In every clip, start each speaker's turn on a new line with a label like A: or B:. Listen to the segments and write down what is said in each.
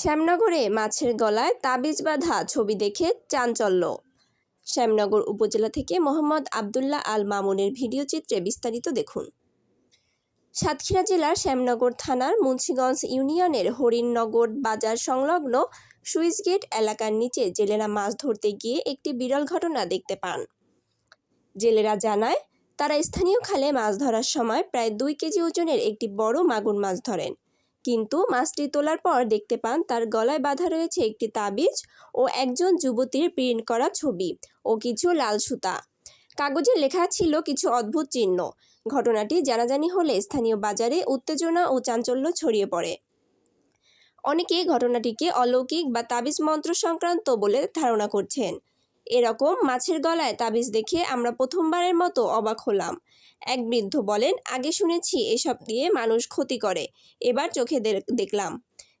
A: শ্যামনগরে মাছের গলায় তাবিজ বাঁধা ছবি দেখে চাঞ্চল্য। শ্যামনগর উপজেলা থেকে মোহাম্মদ আবদুল্লাহ আল মামুনের ভিডিও চিত্রে বিস্তারিত দেখুন। সাতক্ষীরা জেলার শ্যামনগর থানার মুন্সিগঞ্জ ইউনিয়নের হরিণনগর বাজার সংলগ্ন সুইচগেট এলাকার নিচে জেলেরা মাছ ধরতে গিয়ে একটি বিরল ঘটনা দেখতে পান। জেলেরা জানায়, তারা স্থানীয় খালে মাছ ধরার সময় প্রায় দুই কেজি ওজনের একটি বড় মাগুর মাছ ধরেন। কিন্তু মাছটি তোলার পর দেখতে পান, তার গলায় বাঁধা রয়েছে একটি তাবিজ ও একজন যুবতীর প্রিন্ট করা ছবি ও কিছু লাল সুতা। কাগজে লেখা ছিল কিছু অদ্ভুত চিহ্ন। ঘটনাটি জানাজানি হলে স্থানীয় বাজারে উত্তেজনা ও চাঞ্চল্য ছড়িয়ে পড়ে। অনেকে ঘটনাটিকে অলৌকিক বা তাবিজ মন্ত্র সংক্রান্ত বলে ধারণা করছেন। এরকম মাছের গলায় তাবিজ দেখে আমরা প্রথমবারের মতো অবাক হলাম। এক বৃদ্ধ বলেন, আগে শুনেছি এসব দিয়ে মানুষ ক্ষতি করে, এবার চোখে দেখলাম।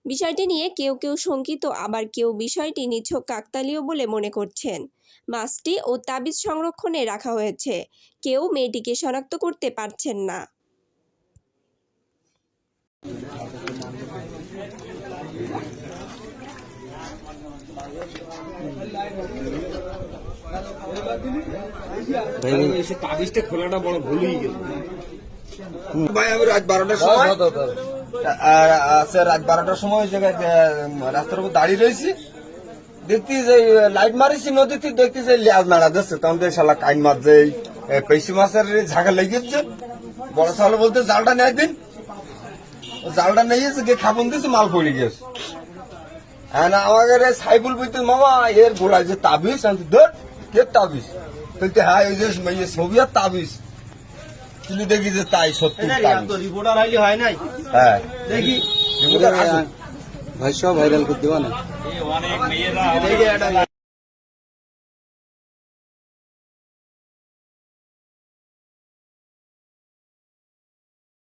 A: বিষয়টি নিয়ে কেউ কেউ শঙ্কিত, আবার কেউ বিষয়টি নিছক কাকতালীয় বলে মনে করছেন। মাছটি ও তাবিজ সংরক্ষণে রাখা হয়েছে, কেউ মেয়েটিকে শনাক্ত করতে পারছেন না।
B: ভাই খোলাটা বড় ভুল গেল।
C: ভাই আমি রাত বারোটার সময় আর আছে রাত বারোটার সময় ওই জায়গায় রাস্তার উপর দাঁড়িয়ে রয়েছি। দেখছি যে লাইট মারিছি নদীতে দেখছি যে লেজ নাড়া দিচ্ছে। তখন দেখি শালা কাইন মাছ যে পেশি মাছের ঝাঁকা লেগেছে। বড় সালে বলতে জালটা নেয় দিন জালটা নিয়েছে গিয়ে খাবন দিয়েছে মাল পড়ে গেছে। হ্যাঁ না আমাকে সাইবুল বলতে মামা এর গোড়ায় যে তাবিজ আমি ধর কে তাবিজ। বলতে হ্যাঁ ওই যে ইয়ে তাবিজ। কিন্তু দেখি যে তাই সত্যি
B: রিপোর্টার আইলে হয় নাই?
C: হ্যাঁ।
B: দেখি।
C: এগুলো
D: ভাই সব ভাইরাল করতে পারে
B: দেখি এটা